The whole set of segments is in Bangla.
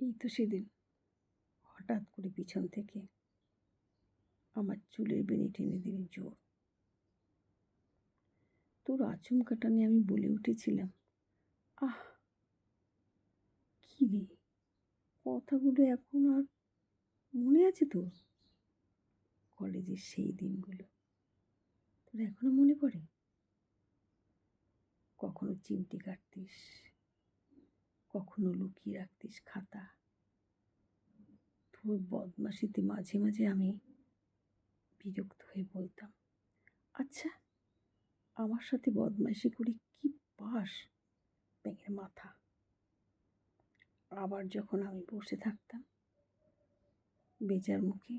এই তো সেদিন। হঠাৎ করে পিছন থেকে আমার চুলের বেনি টেনে দিলি জোর। তোর আচমকাটা নিয়ে আমি বলে উঠেছিলাম। আহ, কী রে? কথাগুলো এখন আর মনে আছে তোর? কলেজের সেই দিনগুলো। তোর এখনও মনে পড়ে? কখনো চিমটি কাটতিস, কখনো লুকিয়ে রাখতিস খাতা। তোর বদমাশিতে মাঝে মাঝে আমি বিরক্ত হয়ে বলতাম আচ্ছা আমার সাথে বদমাইশি করে কি পাস ব্যাঙের মাথা? আবার যখন আমি বসে থাকতাম বেজার মুখে,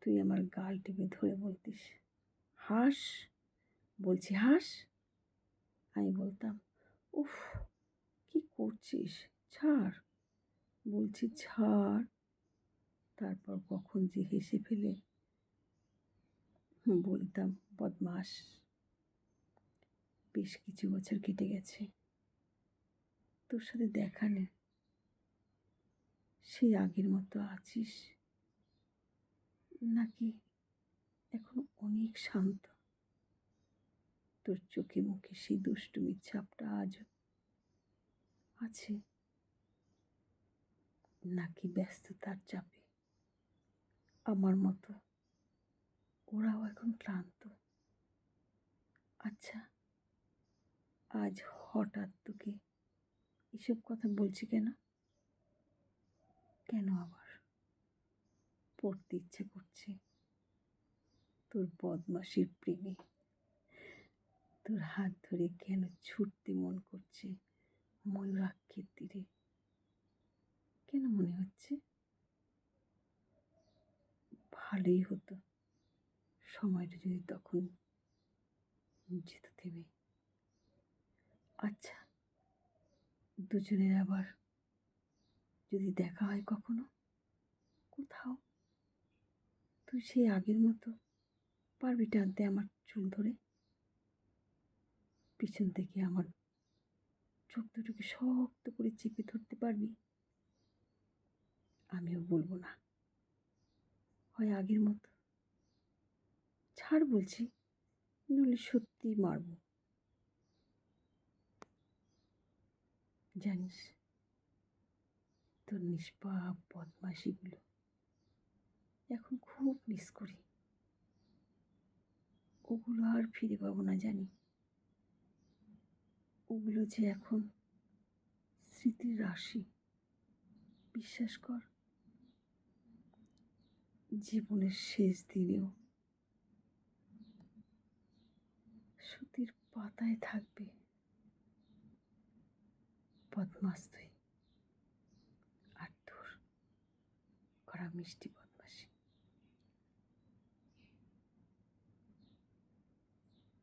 তুই আমার গাল টিপে ধরে বলতিস, হাস, বলছি হাস? আমি বলতাম, উফ, কি করছিস? ছাড়। বলছি, ছাড়। তারপর কখন যে হেসে ফেলে বলতাম, বদমাস, বেশ কিছু বছর কেটে গেছে। তোর সাথে দেখা নেই। সেই আগের মতো আছিস? নাকি এখন অনেক শান্ত? তোর চোখে মুখে সেই দুষ্টুমির ছাপটা আজও আছে। নাকি ব্যস্ততার চাপে? আমার মতো। ওরাও এখন ক্লান্ত। আচ্ছা আজ হঠাৎ তোকে এসব কথা বলছি কেন? কেন আবার? পড়তে ইচ্ছে করছে। তোর বদমাসির প্রেমে। তোর হাত ধরে কেন ছুটতে মন করছে ময়ূরাক্ষের তীরে কেন মনে হচ্ছে ভালোই হতো। সময়টা যদি তখন যেত থেমে আচ্ছা দুজনের আবার যদি দেখা হয় কখনো? কোথাও? তুই সেই আগের মতো পারবি টানতে আমার চুল ধরে? পিছন থেকে আমার চোখ দুটোকে শক্ত করে চেপে ধরতে পারবি? আমিও বলব না। হয় আগের মতো। ছাড় বলছি, নইলে সত্যিই মারব। জানিস, তোর নিষ্পাপ বদমাশিগুলো এখন খুব মিস করি। ওগুলো আর ফিরে পাবো না, জানি। ওগুলো যে এখন স্মৃতির রাশি, বিশ্বাস কর। জীবনের শেষ দিনেও। সুতির পাতায় থাকবে পদ্মাস্তুই তুই আর তোর করা মিষ্টি বদমাস